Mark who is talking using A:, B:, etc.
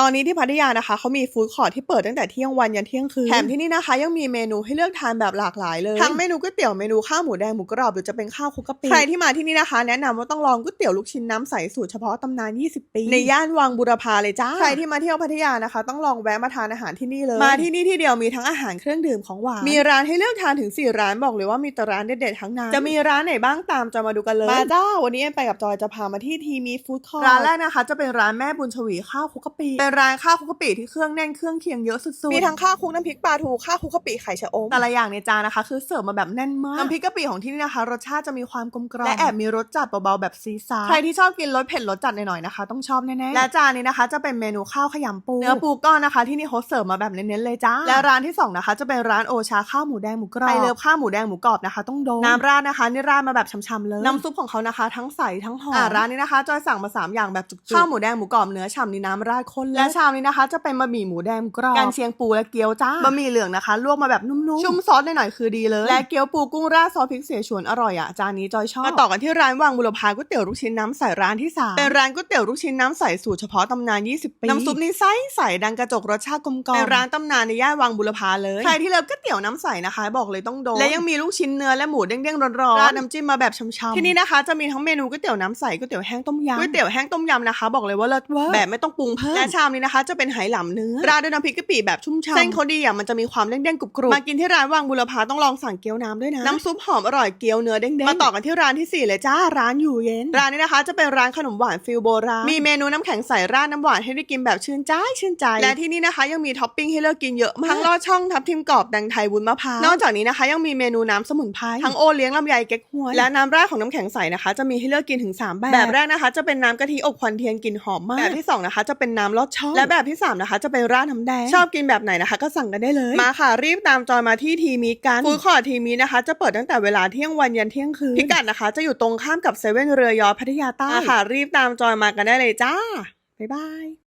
A: ตอนนี้ที่พัทยานะคะเขามีฟู้ดคอร์ทที่เปิดตั้งแต่เที่ยงวันยันเที่ยงคืนแถมที่นี่นะคะ ยังมีเมนูให้เลือกทานแบบหลากหลายเลย ทั้งเมนูก๋วยเตี๋ยวเมนูข้าวหมูแดงหมูกรอบหรือจะเป็นข้าวคลุกกะปิใครที่มาที่นี่นะคะ แนะนำว่าต้องลองก๋วยเตี๋ยวลูกชิ้นน้ำใสสูตรเฉพาะตำนาน 20 ปี ในย่านวังบุรพาเลยจ้าใครที่มาเที่ยวพัทยานะคะ ต้องลองแวะมาทานอาหารที่นี่เลยมาที่นี่ที่เดียวมีทั้งอาหารเครื่องดื่มของหวานมีร้านให้เลือกทานถึงสี่ร้านบอกเลยว่ามีแต่ร้านเด็ดๆทั้งนั้นจะมีร้านไหนบ้างตามจอยมาดูกันเลยมาจ้าวันนี้เอ็มไปกับจอยจะพามาที่ทีมีฟู้ดคอร์ทร้านแรกนะคะ จะเป็นร้านแม่บุญชวีข้าวคลุกกะปิเป็นร้านข้าวคลุกกะปิที่เครื่องแน่นเครื่องเคียงเยอะสุดๆ มีทั้งข้าวคลุกน้ำพริกปลาทูข้าวคลุกกะปิไข่ชะอมแต่ละอย่างในจานนะคะ คือเสิร์ฟมาแบบแน่นมากน้ำพริกกะปิของที่นี่นะคะ รสชาติจะมีความกลมกล่อมและแอบมีรสจัดเบาๆแบบซีซาร์ใครที่ชอบกินรสเผ็ดรสจัดหน่อยๆนะคะ ต้องชอบแน่ๆและจานนี้นะคะ จะเป็นเมนูข้าวขยำปูเนื้อปูก้อนนะคะ ที่นี่เขาเสิร์ฟมาแบบเน้นๆเลยจ้าและร้านที่สองนะคะจะเป็นร้านโอชาข้าวหมูแดงหมูกรอบใครเลิฟข้าวหมูแดงหมูกรอบนะคะ ต้องโดนน้ำราดนะคะนี่ราดมาแบบช่ำๆเลยน้ำซุปของเขานะคะ ทั้งใสทั้งหอมอ่าร้านนี้นะคะจอยสั่งมาสามอย่างแบบจุกๆข้าวหมูแดงหมูกรอบเนื้อฉ่ำนี่น้ำราดข้นและชามนี้นะคะ จะเป็นบะหมี่หมูแดงหมูกรอบกันเชียงปูและเกี๊ยวจ้าบะหมี่เหลืองนะคะลวกมาแบบนุ่มๆชุ่มซอสหน่อยๆคือดีเลยและเกี๊ยวปูกุ้งราดซอสพริกเสียฉวนอร่อยอะจานนี้จอยชอบมาต่อกันที่ร้านวังบุรพาก๋วยเตี๋ยวลูกชิ้นน้ำใสร้านที่สามเป็นร้านก๋วยเตี๋ยวลูกชิ้นน้ำใสสูตรเฉพาะตำนาน 20 ปีน้ำซุปนี่ใสใสดังกระจกรสชาติกลมกล่อมเป็นร้านตำนานในย่านวังบุรพาเลยใครที่เลิฟก๋วยเตี๋ยวน้ำใสนะคะ บอกเลยต้องโดนและยังมีลูกชิ้นเนื้อและหมูเด้งๆร้อนๆราดน้ำจิ้มมาแบบช่ำๆที่นี่นะคะจะมีทั้งเมนูก๋วยเตี๋ยวน้ำใสก๋วยเตี๋ยวแห้งต้มยำก๋วยเตี๋ยวแห้งต้มยำนะคะ บอกเลยว่าเลิศเวอร์แบบไม่ต้องปรุงเพิ่มและชามนี้นะคะ จะเป็นไหหลำเนื้อราดด้วยน้ำพริกกะปิแบบชุ่มฉ่ำเส้นเขาดีอะมันจะมีความเด้งๆกรุบๆมากินที่ร้านวังบุรพาต้องลองสั่งเกี๊ยวน้ำด้วยนะน้ำซุปหอมอร่อยเกี๊ยวเนื้อเด้งๆมาต่อกันที่ร้านที่สี่เลยจ้าร้านอยู่เย็น ร้านนี้นะคะ จะเป็นร้านขนมหวานฟิลโบราณมีเมนูน้ำแข็งใสราดน้ำหวานให้ได้กินแบบชื่นใจชื่นใจและที่นี่นะคะ ยังมีท็อปปิ้งให้เลือกกินเยอะมากทั้งลอดช่องทับทิมกรอบแดงไทยวุ้นมะพร้าวนอกจากนี้นะคะ ยังมีเมนูน้ำสมุนไพรทั้งโอเลี้ยงลำไยเก๊กฮวยและน้ำราดของน้ำแข็งใสนะคะ จะมีให้เลือกกินถึงสามแบบแบบแรกนะคะ จะเป็นน้ำกะทิอบควันเทียนกลิ่นหอมมากแบบที่สองนะคะจะเป็นน้ำลอดช่องและแบบที่สามนะคะ จะเป็นราดน้ำแดง ชอบกินแบบไหนนะคะ ก็สั่งกันได้เลย มาค่ะ รีบตามจอยมาที่ทีมีกันฟู้ดคอร์ททีมีนะคะ จะเปิดตั้งแต่เวลาเที่ยงวันยันเที่ยงคืนพิกัดนะคะ จะอยู่ตรงข้ามกับเซเว่นเรือยอพัทยาใต้ค่ะ รีบตามจอยมากันได้เลยจ้าบ๊ายบาย